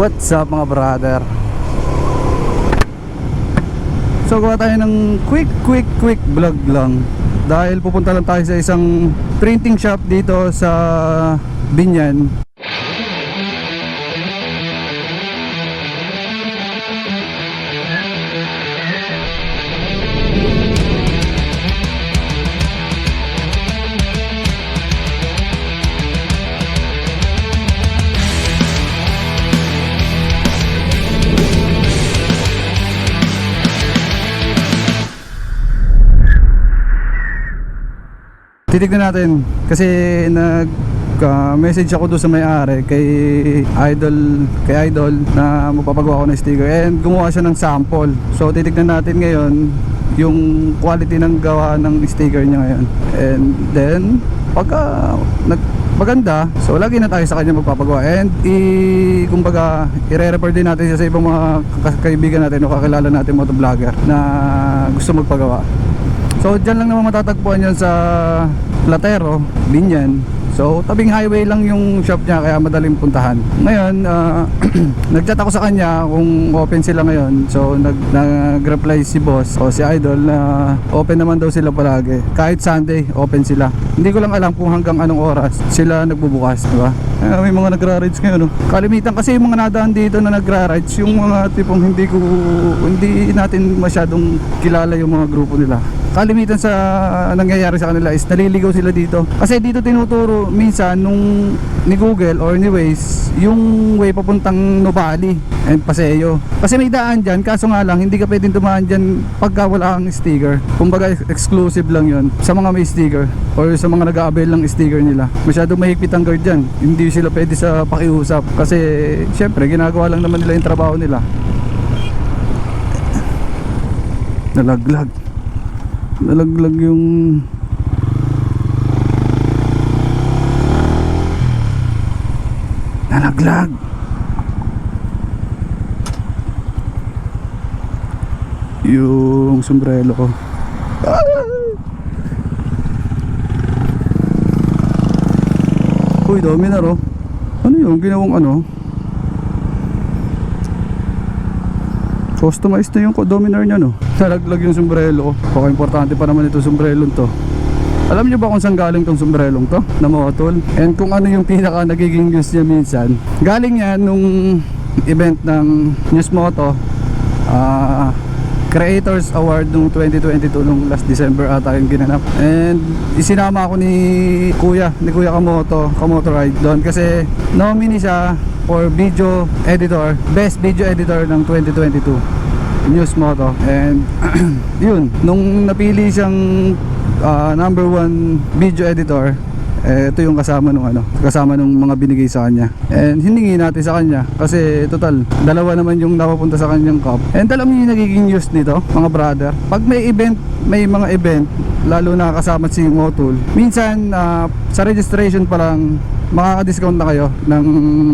What's up mga brother? So gawa tayo ng quick quick quick vlog lang Dahil pupunta lang tayo sa isang printing shop dito sa Binyan Titignan natin kasi nag ah, message ako doon sa may-ari kay Idol kay Idol na magpapagawa ako ng sticker and gumawa siya ng sample. So titignan natin ngayon yung quality ng gawa ng sticker niya ngayon. And then pagka nag maganda, so lagi na tayo sa kanya magpapagawa and i kumbaga i-refer din natin siya sa ibang mga ka- kaibigan natin o kakilala natin motovlogger na gusto magpagawa. So dyan lang naman matatagpuan yan sa Platero, Binyan. So tabing highway lang yung shop niya kaya madaling puntahan. Ngayon, ah, nagchat ako sa kanya kung open sila ngayon. So nag, nag-reply si boss o si Idol na open naman daw sila palagi. Kahit Sunday, open sila. Hindi ko lang alam kung hanggang anong oras sila nagbubukas, di ba? Eh, may mga nagra-rides ngayon, no? Kalimitan kasi yung mga nadaan dito na nagra-rides Yung mga tipong hindi ko, hindi natin masyadong kilala yung mga grupo nila kalimitan sa nangyayari sa kanila is naliligaw sila dito. Kasi dito tinuturo minsan nung ni Google or ni Waze yung way papuntang Nubali and Paseo. Kasi may daan dyan kaso nga lang hindi ka pwedeng dumaan dyan pagka wala kang sticker. Kumbaga exclusive lang yon sa mga may sticker or sa mga nag-a-avail ng sticker nila. Masyado mahigpit ang guard dyan. Hindi sila pwede sa pakiusap kasi syempre ginagawa lang naman nila yung trabaho nila. Nalaglag nalaglag yung nalaglag. Yung sombrero ko. Uy dami na ro ano yung ginawang ano Customized na yung dominar niya no. Nalaglag yung sombrero ko. Importante pa naman ito sombrero to. Alam niyo ba kung saan galing tong sombrerong to? Na motol? And kung ano yung pinaka nagiging use niya minsan? Galing yan nung event ng News Moto. Ah... Creators Award nung 2022 nung last December ata yung ginanap. And isinama ako ni Kuya ni Kuya Kamoto Kamoto Ride doon. Kasi nominee siya for video editor best video editor ng 2022 News Moto. And yun nung napili siyang ah, number one video editor eh, ito yung kasama nung ano kasama nung mga binigay sa kanya. And hiningi natin sa kanya kasi total dalawa naman yung napapunta sa kanyang cup. And alam niyo yung nagiging use nito mga brother? Pag may event may mga event lalo na kasama si Motul minsan ah, sa registration pa lang makaka-discount na kayo ng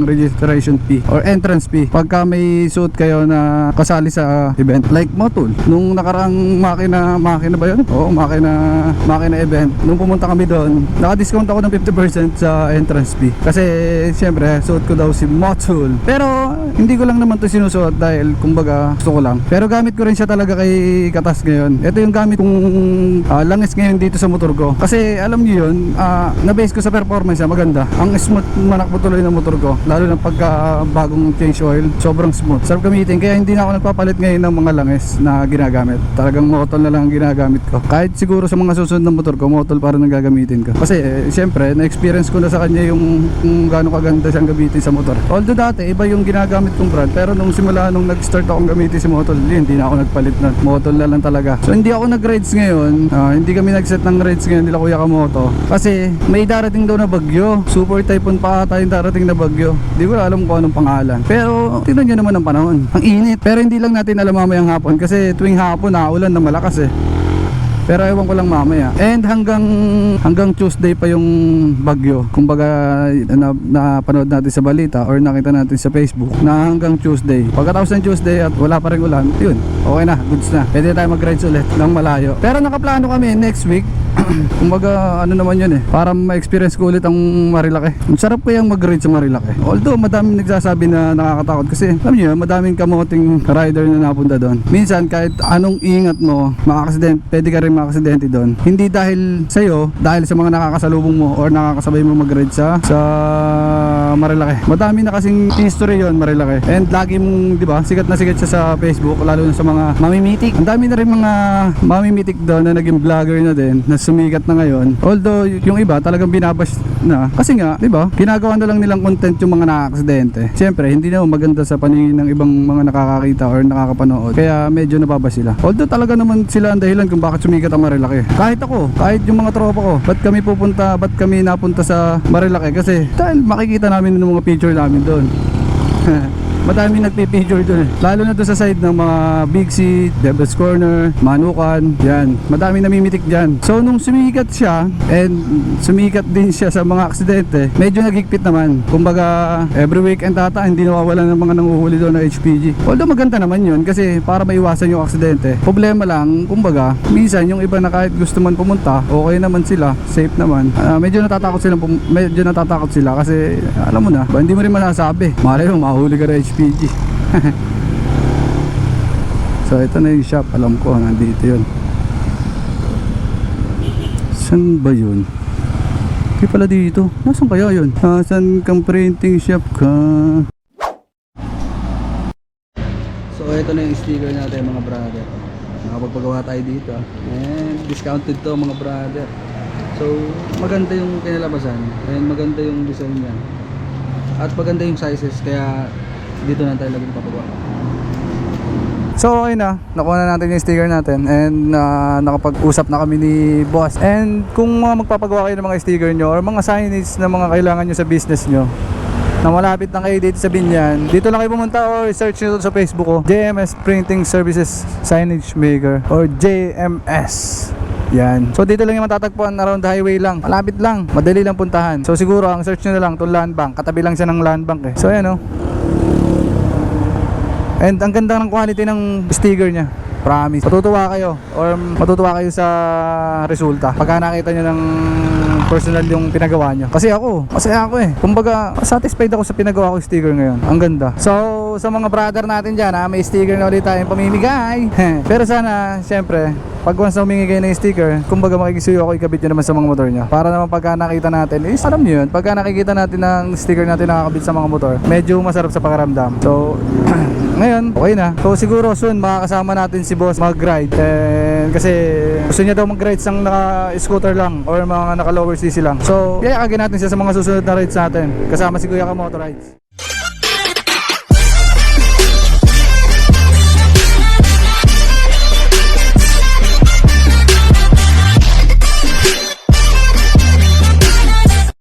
registration fee or entrance fee. Pagka may suit kayo na kasali sa event. Like Motul nung nakaraang makina makina ba yun? oo makina makina event. Nung pumunta kami doon naka-discount ako ng 50% sa entrance fee. Kasi syempre suit ko daw si Motul. Pero hindi ko lang naman to sinusuot dahil kumbaga gusto ko lang. Pero gamit ko rin siya talaga kay Katas ngayon. Ito yung gamit kong ah, langis ngayon dito sa motor ko. Kasi alam niyo yun ah, na-base ko sa performance maganda smooth manakbo tuloy ng motor ko lalo na pagka bagong change oil sobrang smooth. Sarap gamitin kaya hindi na ako nagpapalit ngayon ng mga langis na ginagamit. Talagang motol na lang ang ginagamit ko. Kahit siguro sa mga susunod na motor ko motol para nang gagamitin ko. Kasi eh, syempre na-experience ko na sa kanya yung kung gaano kaganda siyang gamitin sa motor. Although dati iba yung ginagamit kong brand pero nung simula nung nag-start akong gamitin si motol hindi na ako nagpalit na. Motol na lang talaga. So hindi ako nag-rides ngayon. Ah, hindi kami nag-set ng rides ngayon nila Kuya Kamoto. Kasi may darating daw na bagyo. Super typhoon pa ata yung darating na bagyo di ko alam kung anong pangalan pero tingnan nyo naman ang panahon ang init pero hindi lang natin alam mamayang hapon kasi tuwing hapon naulan na malakas eh Pero ewan ko lang mamaya. And hanggang hanggang Tuesday pa yung bagyo. Kumbaga na, napanood natin sa balita or nakita natin sa Facebook na hanggang Tuesday. Pagkatapos ng Tuesday at wala pa rin ulan, yun, okay na, goods na. Pwede tayo mag-rides ulit ng malayo. Pero nakaplano kami next week Kumbaga ano naman yun eh Para ma-experience ko ulit ang Marilaki. Ang sarap kayang mag-ride sa Marilaki. Although madaming nagsasabi na nakakatakot Kasi alam nyo madaming kamoting rider na napunta doon. Minsan kahit anong ingat mo Makakasidente, pwede ka rin makakasidente doon. Hindi dahil sa'yo Dahil sa mga nakakasalubong mo Or nakakasabay mo mag-ride sa Sa Marilaki. Madami na kasing history yon Marilaki. And lagi mong di ba sikat na sikat siya sa Facebook Lalo na sa mga mamimitik. Ang dami na rin mga mamimitik doon na naging vlogger na din na sumikat na ngayon. Although yung iba talagang binabash na kasi nga, 'di ba? Ginagawa na lang nilang content yung mga nakakaksidente. Siyempre, hindi na maganda sa paningin ng ibang mga nakakakita or nakakapanood. Kaya medyo nababash sila. Although talaga naman sila ang dahilan kung bakit sumikat ang Marilaki. Kahit ako, kahit yung mga tropa ko, ba't kami pupunta, ba't kami napunta sa Marilaki kasi dahil makikita namin ng mga picture namin doon. Madami nagpipicture doon eh. Lalo na doon sa side ng mga Big C, Devil's Corner, Manukan, yan. Madami namimitik dyan. So nung sumikat siya, and sumikat din siya sa mga aksidente, medyo nagigpit naman. Kumbaga, every weekend ata, hindi nawawala ng mga nanguhuli doon na HPG. Although maganda naman yun, kasi para maiwasan yung aksidente. Problema lang, kumbaga, minsan yung iba na kahit gusto man pumunta, okay naman sila, safe naman. Ah, medyo natatakot sila, medyo natatakot sila kasi alam mo na, ba, hindi mo rin masasabi. Malay mo, mahuli ka ng HPG. so ito na yung shop, alam ko, nandito yun. San ba yun? Hindi pala dito. Nasaan kaya yun? Nasaan kang printing shop ka? So ito na yung sticker natin mga brother. Nakapagpagawa tayo dito. ah. And discounted to mga brother. So maganda yung kinalabasan and maganda yung design niya. At maganda yung sizes kaya dito na tayo lagi papagawa. So okay na, nakuha na natin yung sticker natin and uh, nakapag-usap na kami ni boss. And kung mga magpapagawa kayo ng mga sticker nyo or mga signage na mga kailangan nyo sa business nyo, na malapit lang kayo dito sa Binyan, dito lang kayo pumunta or search nyo sa Facebook ko, JMS Printing Services Signage Maker or JMS. Yan. So dito lang yung matatagpuan around the highway lang. Malapit lang. Madali lang puntahan. So siguro ang search nyo na lang itong land bank. Katabi lang siya ng land bank eh. So ayan oh. And ang ganda ng quality ng sticker niya. Promise. Matutuwa kayo or matutuwa kayo sa resulta pagka nakita nyo ng personal yung pinagawa nyo. Kasi ako, masaya ako eh. Kumbaga, satisfied ako sa pinagawa ko sticker ngayon. Ang ganda. So, sa mga brother natin dyan, ha, may sticker na ulit tayong pamimigay. Pero sana, syempre, pag once na humingi ng sticker, kumbaga makikisuyo ako ikabit nyo naman sa mga motor nyo. Para naman pagka nakita natin, is alam nyo yun, pagka nakikita natin ng sticker natin nakakabit sa mga motor, medyo masarap sa pakiramdam. So, ngayon, okay na. So siguro soon makakasama natin si boss mag-ride. And kasi gusto niya daw mag-ride sang naka-scooter lang or mga naka-lower CC lang. So, kaya natin siya sa mga susunod na rides natin. Kasama si Kuya Kamoto Rides.